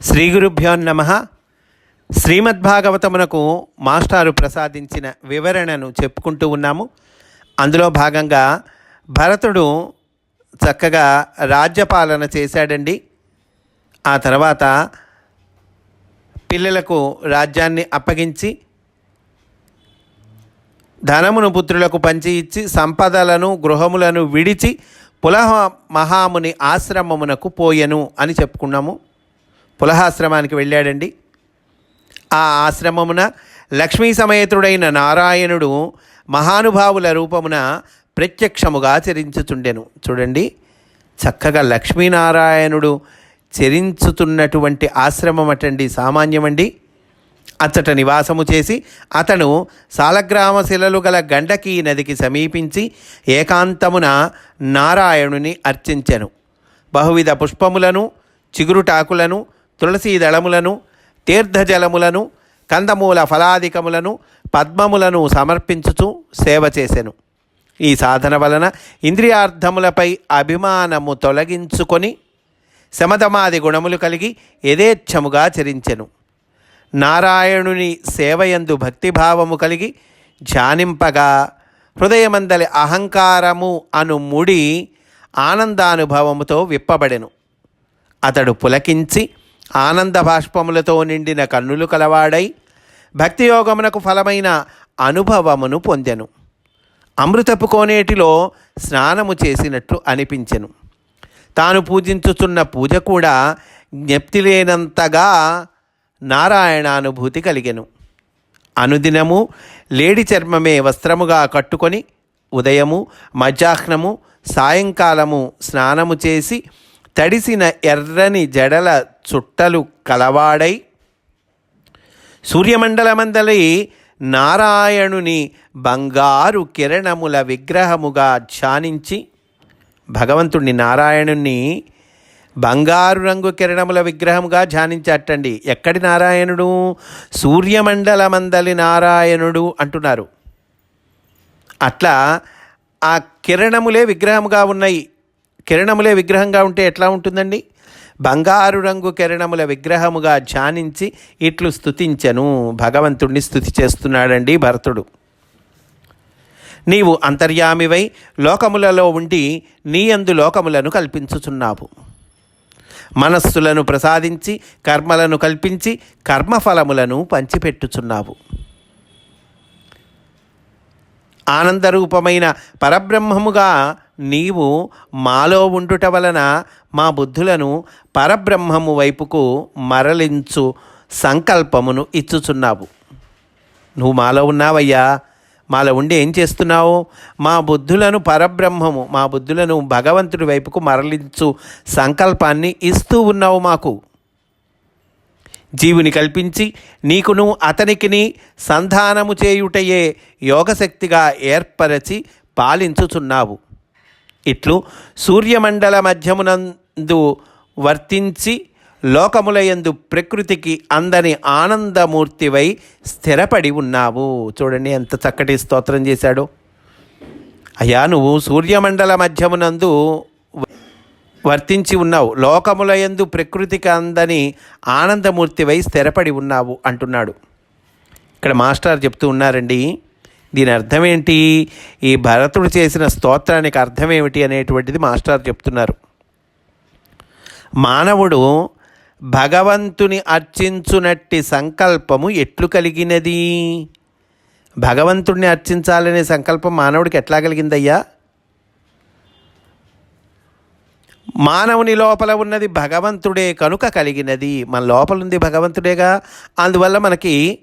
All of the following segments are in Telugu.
శ్రీ గురుభ్యో నమ. శ్రీమద్భాగవతమునకు మాస్టారు ప్రసాదించిన వివరణను చెప్పుకుంటూ ఉన్నాము. అందులో భాగంగా భరతుడు చక్కగా రాజ్యపాలన చేశాడండి. ఆ తర్వాత పిల్లలకు రాజ్యాన్ని అప్పగించి ధనమును పుత్రులకు పంచి ఇచ్చి సంపదలను గృహములను విడిచి పులహ మహాముని ఆశ్రమమునకు పోయెను అని చెప్పుకున్నాము. పులహాశ్రమానికి వెళ్ళాడండి. ఆ ఆశ్రమమున లక్ష్మీ సమేతుడైన నారాయణుడు మహానుభావుల రూపమున ప్రత్యక్షముగా చరించుచుండెను. చూడండి చక్కగా లక్ష్మీనారాయణుడు చరించుతున్నటువంటి ఆశ్రమం అటండి సామాన్యమండి. అచ్చట నివాసము చేసి అతను సాలగ్రామ శిలలు గల గండకీ నదికి సమీపించి ఏకాంతమున నారాయణుని అర్చించెను. బహువిధ పుష్పములను చిగురుటాకులను తులసీ దళములను తీర్థజలములను కందమూల ఫలాదికములను పద్మములను సమర్పించుచు సేవ చేసెను. ఈ సాధన వలన ఇంద్రియార్థములపై అభిమానము తొలగించుకొని శమధమాది గుణములు కలిగి యథేచ్ఛముగా చరించెను. నారాయణుని సేవయందు భక్తిభావము కలిగి ధ్యానింపగా హృదయమందలి అహంకారము అను ముడి ఆనందానుభవముతో విప్పబడెను. అతడు పులకించి ఆనంద బాష్పములతో నిండిన కన్నులు కలవాడై భక్తియోగమునకు ఫలమైన అనుభవమును పొందెను. అమృతపు కోనేటిలో స్నానము చేసినట్లు అనిపించెను. తాను పూజించుచున్న పూజ కూడా జ్ఞప్తి లేనంతగా నారాయణానుభూతి కలిగెను. అనుదినము లేడి చర్మమే వస్త్రముగా కట్టుకొని ఉదయము మధ్యాహ్నము సాయంకాలము స్నానము చేసి తడిసిన ఎర్రని జడల చుట్టలు కలవాడై సూర్యమండలమందలి నారాయణుని బంగారు కిరణముల విగ్రహముగా ధ్యానించి భగవంతుణ్ణి నారాయణుణ్ణి బంగారు రంగు కిరణముల విగ్రహముగా ధ్యానించటండి ఎక్కడి నారాయణుడు? సూర్యమండలమందలి నారాయణుడు అంటున్నారు. అట్లా ఆ కిరణములే విగ్రహముగా ఉన్నాయి. కిరణములే విగ్రహంగా ఉంటే ఎట్లా ఉంటుందండి? బంగారు రంగు కిరణముల విగ్రహముగా ధ్యానించి ఇట్లు స్థుతించను భగవంతుణ్ణి స్థుతి చేస్తున్నాడండి భరతుడు. నీవు అంతర్యామివై లోకములలో ఉండి నీయందు లోకములను కల్పించుచున్నావు. మనస్సులను ప్రసాదించి కర్మలను కల్పించి కర్మఫలములను పంచిపెట్టుచున్నావు. ఆనందరూపమైన పరబ్రహ్మముగా నీవు మాలో ఉండుట వలన మా బుద్ధులను పరబ్రహ్మము వైపుకు మరలించు సంకల్పమును ఇచ్చుచున్నావు. నువ్వు మాలో ఉన్నావయ్యా. మాలో ఉండి ఏం చేస్తున్నావు? మా బుద్ధులను పరబ్రహ్మము మా బుద్ధులను భగవంతుడి వైపుకు మరలించు సంకల్పాన్ని ఇస్తూ ఉన్నావు మాకు. జీవుని కల్పించి నీకును అతనికిని సంధానము చేయుటయే యోగశక్తిగా ఏర్పరచి పాలించుచున్నావు. ఇట్లు సూర్యమండల మధ్యమునందు వర్తించి లోకములయందు ప్రకృతికి అందని ఆనందమూర్తివై స్థిరపడి ఉన్నావు. చూడండి ఎంత చక్కటి స్తోత్రం చేశాడు. అయ్యా నువ్వు సూర్యమండల మధ్యమునందు వర్తించి ఉన్నావు. లోకములయందు ప్రకృతికి అందని ఆనందమూర్తివై స్థిరపడి ఉన్నావు అంటున్నాడు. ఇక్కడ మాస్టర్ చెప్తూ ఉన్నారండి దీని అర్థం ఏంటి ఈ భరతుడు చేసిన స్తోత్రానికి అర్థం ఏమిటి అనేటువంటిది మాస్టర్ చెప్తున్నారు. మానవుడు భగవంతుని అర్చించునట్టి సంకల్పము ఎట్లు కలిగినది? భగవంతుడిని అర్చించాలనే సంకల్పం మానవుడికి ఎట్లా కలిగిందయ్యా? మానవుని లోపల ఉన్నది భగవంతుడే కనుక కలిగినది. మన లోపల ఉంది భగవంతుడేగా? అందువల్ల మనకి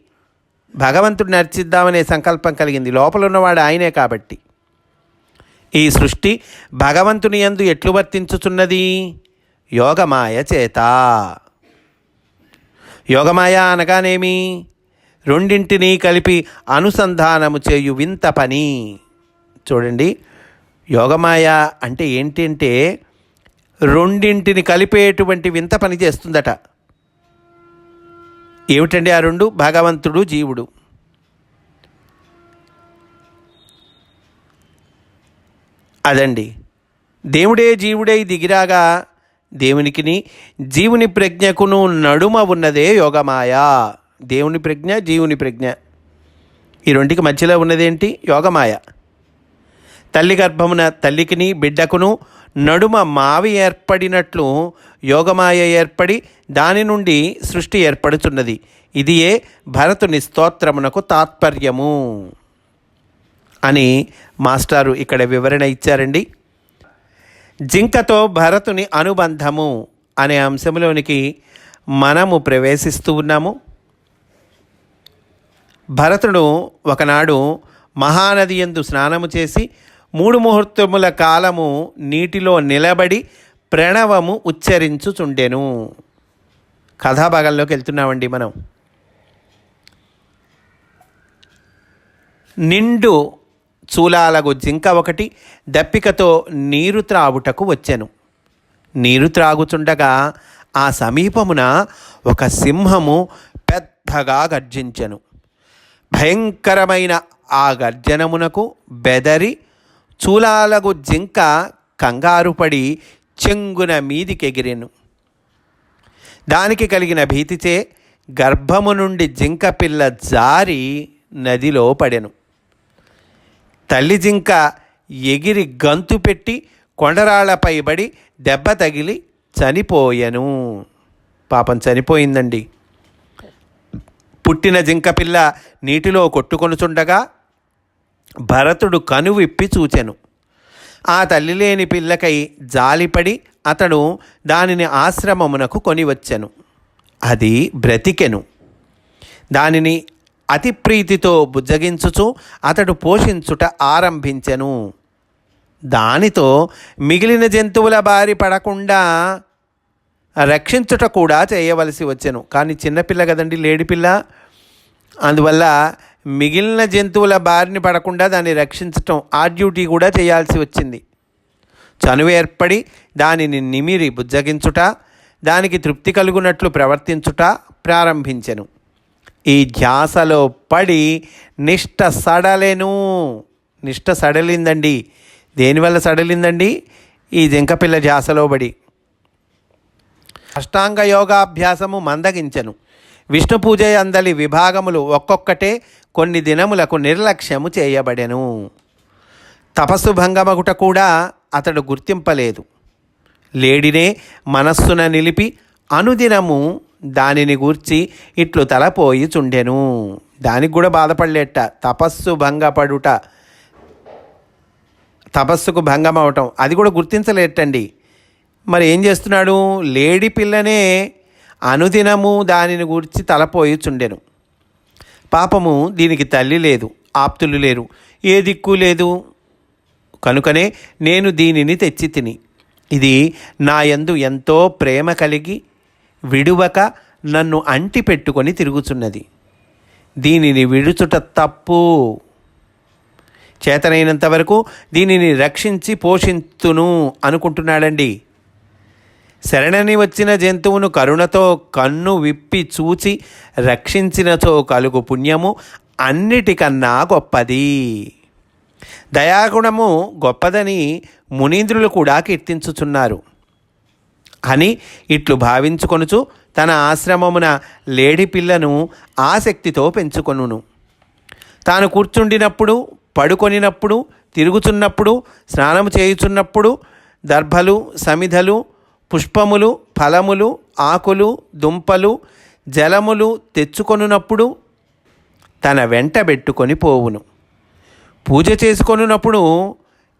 భగవంతుడిని అర్చిద్దామనే సంకల్పం కలిగింది. లోపల ఉన్నవాడు ఆయనే కాబట్టి. ఈ సృష్టి భగవంతుని యందు ఎట్లు వర్తించుచున్నది? యోగమాయ చేత. యోగమాయ అనగానేమి? రెండింటినీ కలిపి అనుసంధానము చేయు వింత పని. చూడండి. యోగమాయ అంటే ఏంటంటే రెండింటిని కలిపేటువంటి వింత పని చేస్తుందట. ఏమిటండి ఆ రెండు? భగవంతుడు జీవుడు. అదండి. దేవుడే జీవుడై దిగిరాగా దేవునికిని జీవుని ప్రజ్ఞకును నడుమ ఉన్నదే యోగమాయ. దేవుని ప్రజ్ఞ జీవుని ప్రజ్ఞ. ఈ రెండుకి మధ్యలో ఉన్నదేంటి? యోగమాయ. తల్లి గర్భమున తల్లికిని బిడ్డకును నడుమ మావి ఏర్పడినట్లు యోగమాయ ఏర్పడి దాని నుండి సృష్టి ఏర్పడుతున్నది ఇది ఏ భరతుని స్తోత్రమునకు తాత్పర్యము. అని మాస్టారు ఇక్కడ వివరణ ఇచ్చారండి. జింకతో భరతుని అనుబంధము అనే అంశంలోనికి మనము ప్రవేశిస్తూ ఉన్నాము. భరతుడు ఒకనాడు మహానది ఎందు స్నానము చేసి మూడు ముహూర్తముల కాలము నీటిలో నిలబడి ప్రణవము ఉచ్చరించుచుండెను. కథాభాగంలోకి వెళ్తున్నామండి మనం. నిండు చూలాలగు జింక ఒకటి దప్పికతో నీరు త్రాగుటకు వచ్చెను. నీరు త్రాగుచుండగా ఆ సమీపమున ఒక సింహము పెద్దగా గర్జించెను. భయంకరమైన ఆ గర్జనమునకు బెదరి చూలాలగు జింక కంగారుపడి చెంగున మీదికెగిరెను. దానికి కలిగిన భీతిచే గర్భము నుండి జింక పిల్ల జారి నదిలో పడెను. తల్లి జింక ఎగిరి గంతు పెట్టి కొండరాళ్ళపై పడి దెబ్బ తగిలి చనిపోయెను. పాపం చనిపోయిందండి. పుట్టిన జింక పిల్ల నీటిలో కొట్టుకొనుచుండగా భరతుడు కను విప్పి చూచెను. ఆ తల్లి లేని పిల్లకై జాలిపడి అతడు దానిని ఆశ్రమమునకు కొనివచ్చెను. అది బ్రతికెను. దానిని అతి ప్రీతితో బుజ్జగించుచు అతడు పోషించుట ఆరంభించెను. దానితో మిగిలిన జంతువుల బారి పడకుండా రక్షించుట కూడా చేయవలసి వచ్చెను. కానీ చిన్నపిల్ల కదండి లేడిపిల్ల అందువల్ల మిగిలిన జంతువుల బారిని పడకుండా దాన్ని రక్షించటం ఆ డ్యూటీ కూడా చేయాల్సి వచ్చింది. చనువు ఏర్పడి దానిని నిమిరి బుజ్జగించుట దానికి తృప్తి కలుగునట్లు ప్రవర్తించుట ప్రారంభించెను. ఈ ధ్యాసలో పడి నిష్ట సడలేను. నిష్ట సడలిందండి. దేనివల్ల సడలిందండి? ఈ జింకపిల్ల ధ్యాసలో పడి. అష్టాంగ యోగాభ్యాసము మందగించెను. విష్ణు పూజ అందలి విభాగములు ఒక్కొక్కటే కొన్ని దినములకు నిర్లక్ష్యము చేయబడెను. తపస్సు భంగమగుట కూడా అతడు గుర్తింపలేదు. లేడినే మనస్సున నిలిపి అనుదినము దానిని గూర్చి ఇట్లు తలపోయి చుండెను. దానికి కూడా బాధపడలేట తపస్సు భంగపడుట తపస్సుకు భంగం అవటం అది కూడా గుర్తించలేటండి మరి ఏం చేస్తున్నాడు? లేడి పిల్లనే అనుదినము దానిని గూర్చి తలపోయి చుండెను. పాపము దీనికి తల్లి లేదు ఆప్తులు లేరు. ఏ దిక్కు లేదు? కనుకనే నేను దీనిని తెచ్చి తిని ఇది నా యందు ఎంతో ప్రేమ కలిగి విడువక నన్ను అంటి పెట్టుకొని తిరుగుచున్నది. దీనిని విడుచుట తప్పు. చేతనైనంత వరకు దీనిని రక్షించి పోషించును అనుకుంటున్నాడండి. శరణని వచ్చిన జంతువును కరుణతో కన్ను విప్పి చూచి రక్షించినచో కలుగు పుణ్యము అన్నిటికన్నా గొప్పది. దయాగుణము గొప్పదని మునీంద్రులు కూడా కీర్తించుచున్నారు. అని ఇట్లు భావించుకొనుచు తన ఆశ్రమమున లేడి పిల్లను ఆసక్తితో పెంచుకొనును. తాను కూర్చుండినప్పుడు పడుకొనినప్పుడు తిరుగుచున్నప్పుడు స్నానము చేయుచున్నప్పుడు దర్భలు సమిధలు పుష్పములు ఫలములు ఆకులు దుంపలు జలములు తెచ్చుకొనున్నప్పుడు తన వెంట పెట్టుకొని పోవును. పూజ చేసుకొనున్నప్పుడు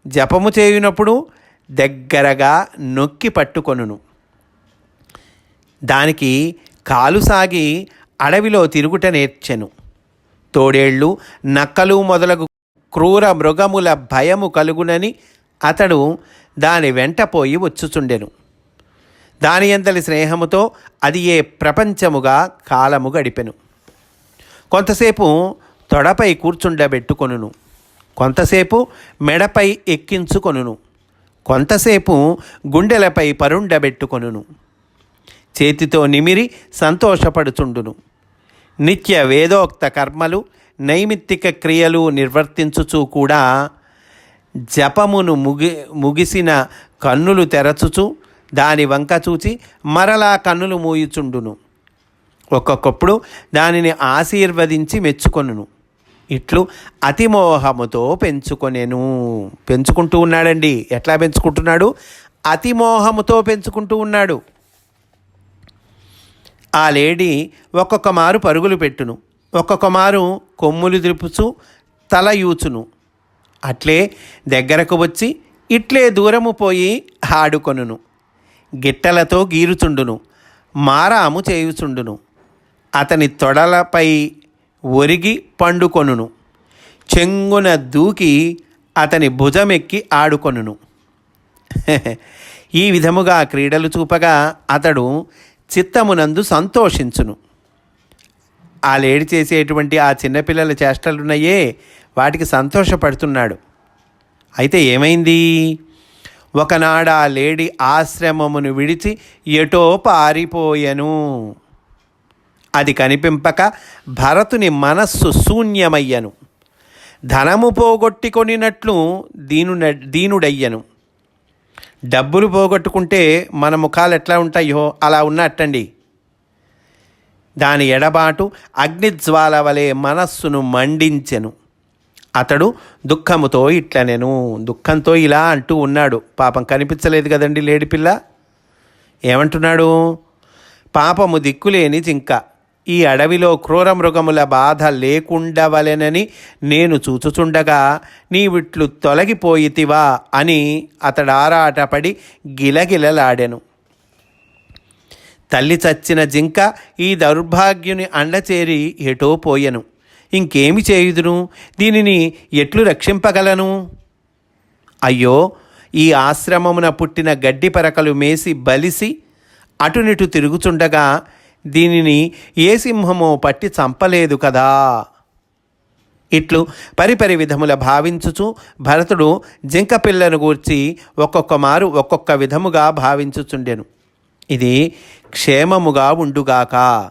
జపము చేయునప్పుడు దగ్గరగా నొక్కి పట్టుకొనును. దానికి కాలు సాగి అడవిలో తిరుగుట నేర్చెను. తోడేళ్ళు నక్కలు మొదలగు క్రూర మృగముల భయము కలుగునని అతడు దాని వెంట పోయి వచ్చుచుండెను. దాని ఎంతలి స్నేహముతో అది ఏ ప్రపంచముగా కాలము గడిపెను. కొంతసేపు తొడపై కూర్చుండబెట్టుకొనును. కొంతసేపు మెడపై ఎక్కించుకొనును. కొంతసేపు గుండెలపై పరుండబెట్టుకొనును. చేతితో నిమిరి సంతోషపడుచుండును. నిత్య వేదోక్త కర్మలు నైమిత్తిక క్రియలు నిర్వర్తించుచూ కూడా జపమును ముగి ముగిసిన కన్నులు తెరచుచు దాని వంక చూచి మరలా కన్నులు మూయుచుండును. ఒక్కొక్కప్పుడు దానిని ఆశీర్వదించి మెచ్చుకొనును. ఇట్లు అతిమోహముతో పెంచుకొనేను. పెంచుకుంటూ ఉన్నాడండి. ఎట్లా పెంచుకుంటున్నాడు? అతిమోహముతో పెంచుకుంటూ ఉన్నాడు. ఆ లేడీ ఒక్కొక్క మారు పరుగులు పెట్టును. ఒక్కొక్క మారు కొమ్ములు దిరుపుచు తల యూచును. అట్లే దగ్గరకు వచ్చి ఇట్లే దూరము పోయి ఆడుకొనును. గిట్టలతో గీరుచుండును మారాము చేయుచుండును. అతని తొడలపై ఒరిగి పండుకొనును. చెంగున దూకి అతని భుజమెక్కి ఆడుకొనును. ఈ విధముగా క్రీడలు చూపగా అతడు చిత్తమునందు సంతోషించును. ఆ లేడి చేసేటువంటి ఆ చిన్నపిల్లల చేష్టలున్నాయే వాటికి సంతోషపడుతున్నాడు. అయితే ఏమైంది? ఒకనాడు ఆ లేడి ఆశ్రమమును విడిచి ఎటో పారిపోయెను. అది కనిపింపక భరతుని మనస్సు శూన్యమయ్యను. ధనము పోగొట్టుకొనినట్లు దీను దీనుడయ్యను. డబ్బులు పోగొట్టుకుంటే మన ముఖాలు ఎట్లా ఉంటాయో అలా ఉన్నట్టండి దాని ఎడబాటు అగ్నిజ్వాల వలె మనస్సును మండించెను. అతడు దుఃఖముతో ఇట్లా నేను దుఃఖంతో ఇలా అంటూ ఉన్నాడు. పాపం కనిపించలేదు కదండి లేడిపిల్ల ఏమంటున్నాడు? పాపము దిక్కులేని జింక. ఈ అడవిలో క్రూర మృగముల బాధ లేకుండవలెనని నేను చూచుచుండగా నీవిట్లు తొలగిపోయితివా? అని అతడారాటపడి గిలగిలలాడెను. తల్లి చచ్చిన జింక ఈ దౌర్భాగ్యుని అండచేరి ఎటో పోయెను. ఇంకేమి చేయుదును? దీనిని ఎట్లు రక్షింపగలను? అయ్యో ఈ ఆశ్రమమున పుట్టిన గడ్డి పరకలు మేసి బలిసి అటునిటు తిరుగుచుండగా దీనిని ఏ సింహమో పట్టి చంపలేదు కదా. ఇట్లు పరిపరి విధముల భావించుచు భరతుడు జింక పిల్లను గూర్చి ఒక్కొక్క మారు ఒక్కొక్క విధముగా భావించుచుండెను. ఇది క్షేమముగా ఉండుగాక.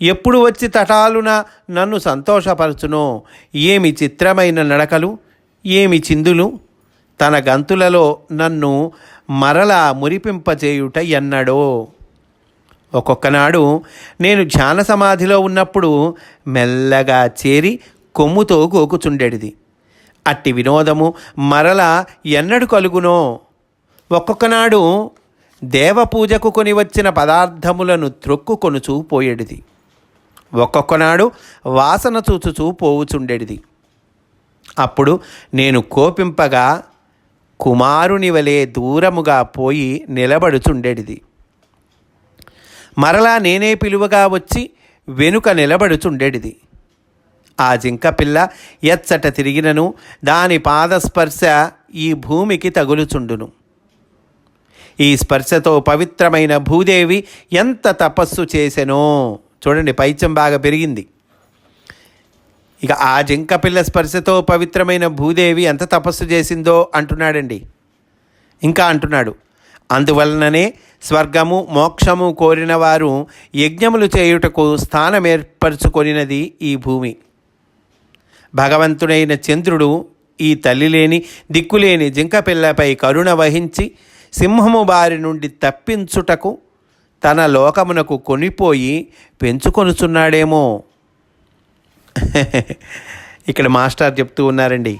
ఎప్పుడు వచ్చి తటాలున నన్ను సంతోషపరచునో? ఏమి చిత్రమైన నడకలు? ఏమి చిందులు? తన గంతులలో నన్ను మరలా మురిపింపజేయుట ఎన్నడో ఒక్కొక్కనాడు నేను ధ్యాన సమాధిలో ఉన్నప్పుడు మెల్లగా చేరి కొమ్ముతో గోకుచుండెడిది. అట్టి వినోదము మరల ఎన్నడు కలుగునో? ఒక్కొక్కనాడు దేవపూజకు కొని వచ్చిన పదార్థములను త్రొక్కుకొనుచూ పోయేడిది ఒక్కొక్కనాడు వాసన చూచుచూ పోవుచుండెడిది. అప్పుడు నేను కోపింపగా కుమారుని వలె దూరముగా పోయి నిలబడుచుండెడిది. మరలా నేనే పిలువగా వచ్చి వెనుక నిలబడుచుండెడిది. ఆ జింక పిల్ల ఎచ్చట తిరిగినను దాని పాదస్పర్శ ఈ భూమికి తగులుచుండును. ఈ స్పర్శతో పవిత్రమైన భూదేవి ఎంత తపస్సు చేసెనో! చూడండి పైత్యం బాగా పెరిగింది. ఇక ఆ జింక పిల్ల స్పర్శతో పవిత్రమైన భూదేవి ఎంత తపస్సు చేసిందో అంటున్నాడండి. ఇంకా అంటున్నాడు అందువలననే స్వర్గము మోక్షము కోరిన వారు యజ్ఞములు చేయుటకు స్థానం ఏర్పరచుకొనినది ఈ భూమి. భగవంతుడైన చంద్రుడు ఈ తల్లి లేని దిక్కులేని జింకపిల్లపై కరుణ వహించి సింహము బారి నుండి తప్పించుటకు తన లోకమునకు కొనిపోయి పెంచుకొనుచున్నాడేమో. ఇక్కడ మాస్టర్ చెప్తూ ఉన్నారండి.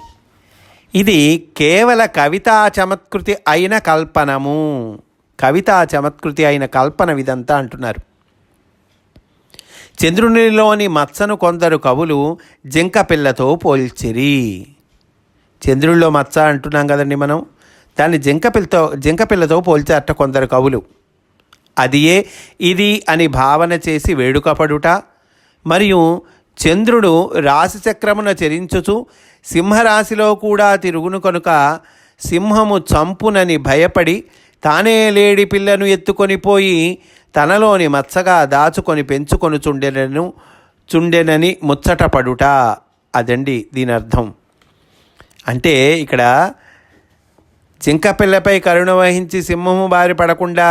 ఇది కేవల కవితా చమత్కృతి అయిన కల్పనము. కవితా చమత్కృతి అయిన కల్పన ఇదంతా అంటున్నారు. చంద్రునిలోని మచ్చను కొందరు కవులు జింక పిల్లతో పోల్చిరి. చంద్రుల్లో మచ్చ అంటున్నాం కదండి మనం. దాన్ని జింక పిల్లతో జింక పిల్లతో పోల్చారట కొందరు కవులు. అదియే ఇది అని భావన చేసి వేడుకపడుట. మరియు చంద్రుడు రాశిచక్రమున చరించుచు సింహరాశిలో కూడా తిరుగును కనుక సింహము చంపునని భయపడి తానే లేడి పిల్లను ఎత్తుకొని పోయి తనలోని మచ్చగా దాచుకొని పెంచుకొని చుండెనను చుండెనని ముచ్చటపడుట అదండి దీని అర్థం. అంటే ఇక్కడ జింక పిల్లపై కరుణ వహించి సింహము బారి పడకుండా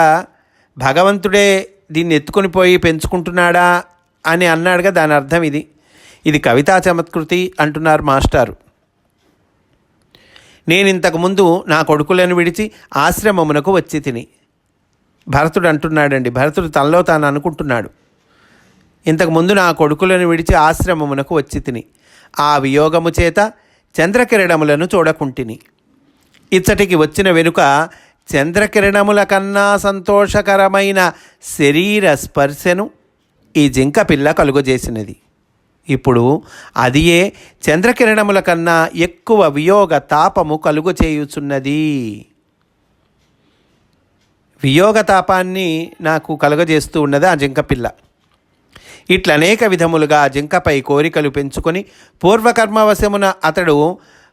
భగవంతుడే దీన్ని ఎత్తుకొని పోయి పెంచుకుంటున్నాడా అని అన్నాడుగా దాని అర్థం ఇది. ఇది కవితా చమత్కృతి అంటున్నారు మాస్టారు. నేను ఇంతకుముందు నా కొడుకులను విడిచి ఆశ్రమమునకు వచ్చి తిని. భరతుడు అంటున్నాడండి భరతుడు తనలో తాను అనుకుంటున్నాడు. ఇంతకుముందు నా కొడుకులను విడిచి ఆశ్రమమునకు వచ్చి తిని. ఆ వియోగము చేత చంద్రకిరణములను చూడకుంటిని. ఇచ్చటికి వచ్చిన వెనుక చంద్రకిరణముల కన్నా సంతోషకరమైన శరీర స్పర్శను ఈ జింక పిల్ల కలుగజేసినది. ఇప్పుడు అదియే చంద్రకిరణముల కన్నా ఎక్కువ వియోగ తాపము కలుగు చేయుచున్నది వియోగ తాపాన్ని నాకు కలుగజేస్తూ ఉన్నది ఆ జింక పిల్ల. ఇట్లనేక విధములుగా జింకపై కోరికలు పెంచుకొని పూర్వకర్మవశమున అతడు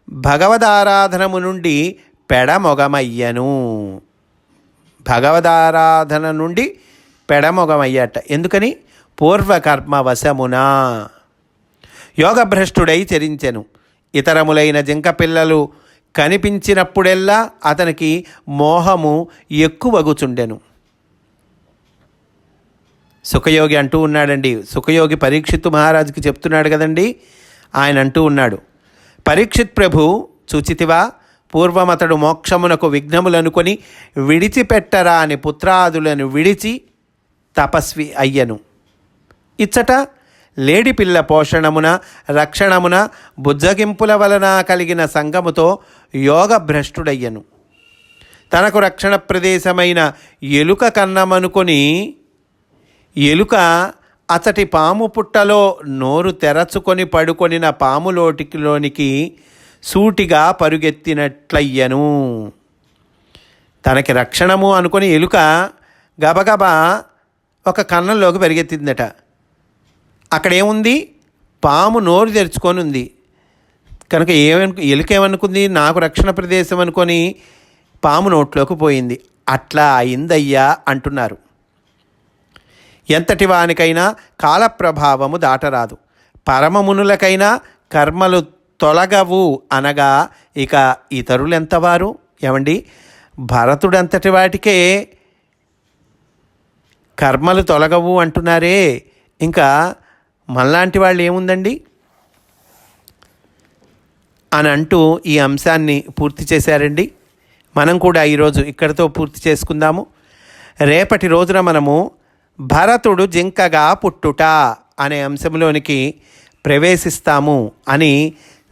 భగవదారాధనము నుండి పెడమొగమయ్యను. భగవదారాధన నుండి పెడమొగమయ్యట. ఎందుకని? పూర్వకర్మవశమున యోగభ్రష్టుడై చరించెను. ఇతరములైన జింక పిల్లలు కనిపించినప్పుడెల్లా అతనికి మోహము ఎక్కువగుచుండెను. సుఖయోగి అంటూ ఉన్నాడండి. సుఖయోగి పరీక్షిత్తు మహారాజుకి చెప్తున్నాడు కదండి. ఆయన అంటూ ఉన్నాడు. పరీక్షిత్ ప్రభు చూచితివా? పూర్వమతడు మోక్షమునకు విఘ్నములనుకొని విడిచిపెట్టరా అని పుత్రాదులను విడిచి తపస్వి అయ్యను. ఇచ్చట లేడి పిల్ల పోషణమున రక్షణమున బుజ్జగింపుల వలన కలిగిన సంగముతో యోగ భ్రష్టుడయ్యను తనకు రక్షణ ప్రదేశమైన ఎలుక కన్నమనుకొని ఎలుక అతటి పాము పుట్టలో నోరు తెరచుకొని పడుకొనిన పాములోటికిలోనికి సూటిగా పరుగెత్తినట్లయ్యను. తనకి రక్షణము అనుకొని ఎలుక గబగబా ఒక కన్నంలోకి పరిగెత్తిందట. అక్కడ ఏముంది పాము నోరు తెరుచుకొని ఉంది కనుక ఏమను ఎలుక ఏమనుకుంది నాకు రక్షణ ప్రదేశం అనుకొని పాము నోట్లోకి పోయింది. అట్లా అయిందయ్యా అంటున్నారు. ఎంతటి వానికైనా కాలప్రభావము దాటరాదు. పరమమునులకైనా కర్మలు తొలగవు అనగా ఇక ఇతరులెంతవారు? ఏమండి? భరతుడంతటి వాటికే కర్మలు తొలగవు అంటున్నారే. ఇంకా మనలాంటి వాళ్ళు ఏముందండి? అని అంటూ ఈ అంశాన్ని పూర్తి చేశారండి. మనం కూడా ఈరోజు ఇక్కడితో పూర్తి చేసుకుందాము. రేపటి రోజున మనము భరతుడు జింకగా పుట్టుట అనే అంశంలోనికి ప్రవేశిస్తాము అని